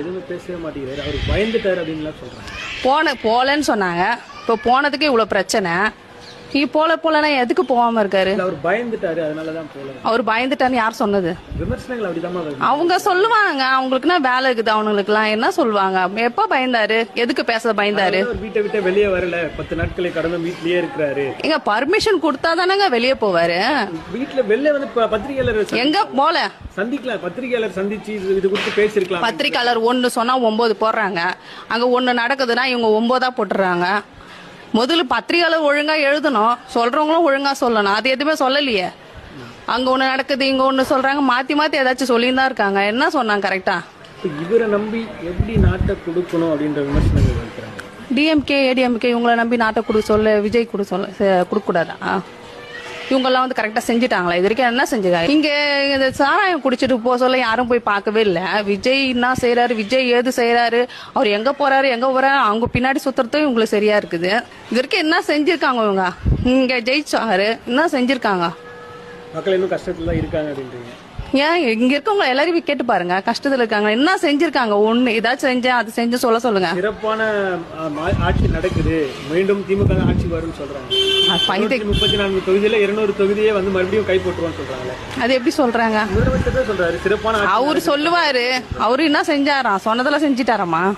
எதுவுமே பேசவே மாட்டேங்கிறாரு அவர் பயந்துட்டாரு அப்படின்லாம் சொல்றாங்க. போன போலன்னு சொன்னாங்க. இப்போ போனதுக்கு இவ்வளோ பிரச்சனை. நீ போல போலனா எதுக்கு போகாம இருக்காரு? அவர் பயந்துட்டாரு அதனாலதான் போல. அவர் பயந்துட்டான்னு யார் சொன்னது? அவங்க சொல்லுவாங்க அவங்களுக்குன்னா வேலை இருக்குது அவங்களுக்குலாம் என்ன சொல்லுவாங்க? எப்போ பயந்தாரு? எதுக்கு பேச பயந்தாரு? வீட்டை விட்டு வெளியே வரல. பத்து நாட்களை கடந்து வீட்லயே இருக்கிறாரு. எங்க பர்மிஷன் கொடுத்தா தானங்க வெளியே போவாரு? வீட்டுல வெளில வந்து பத்திரிகையாளர் எங்க? போல. சந்திக்கலாம். பத்திரிகையாளர் சந்திச்சு இது குறித்து பேசிருக்கலாம் பத்திரிக்கையாளர் ஒன்று சொன்னா ஒன்பது போடுறாங்க. அங்க ஒன்று நடக்குதுன்னா இவங்க ஒன்பதா போட்டுறாங்க. முதல்ல பத்திரிக்கையாளர் ஒழுங்கா எழுதணும். சொல்றவங்களும் ஒழுங்கா சொல்லணும். அது எதுவுமே சொல்லலையே. அங்க ஒண்ணு நடக்குது இங்க ஒண்ணு சொல்றாங்க. மாத்தி மாத்தி ஏதாச்சும் தான் இருக்காங்க. என்ன சொன்னாங்க கரெக்டா இவரை நம்பி எப்படி நாட்டை கொடுக்கணும் அப்படின்ற விமர்சனங்கள் டிஎம்கே ஏடிஎம்கே இவங்கள நம்பி நாட்டை கொடு சொல்ல விஜய் கொடு சொல்ல கொடுக்க கூடாதா இவங்கெல்லாம் வந்து கரெக்டா செஞ்சுட்டாங்களா? இது வரைக்கும் என்ன செஞ்சுக்காங்க இங்க இந்த சாராயம் குடிச்சிட்டு போக சொல்ல யாரும் போய் பார்க்கவே இல்லை. விஜய் என்ன செய்யறாரு விஜய் ஏது செய்யறாரு அவர் எங்க போறாரு? எங்க போறாரு? அவங்க பின்னாடி சுத்துறதும் இவங்களுக்கு சரியா இருக்குது. இது வரைக்கும் என்ன செஞ்சிருக்காங்க இவங்க? இங்க ஜெயிச்சாரு. என்ன செஞ்சிருக்காங்க? மக்கள் இன்னும் கஷ்டத்துல தான் இருக்காங்க அப்படின்றீங்க. ஏன்? இங்க இருக்கவங்க எல்லாரையும் கேட்டு பாருங்க. கஷ்டத்துல இருக்காங்க. என்ன செஞ்சிருக்காங்க? ஒண்ணு ஏதாச்சும் செஞ்சேன் அது செஞ்சு சொல்ல சொல்லுங்க. சிறப்பான ஆட்சி நடக்குது. மீண்டும் திமுக ஆட்சி வரும்னு சொல்றாங்க. முப்பத்தி நான்கு தொகுதியில இருநூறு தொகுதியே வந்து மறுபடியும் கைப்பற்றுவோம்னு சொல்றாங்களே அது எப்படி சொல்றாங்க? சொல்றாரு. சிறப்பான அவரு சொல்லுவாரு. அவரு என்ன செஞ்சாராம் சொன்னதெல்லாம் செஞ்சிட்டாராமா?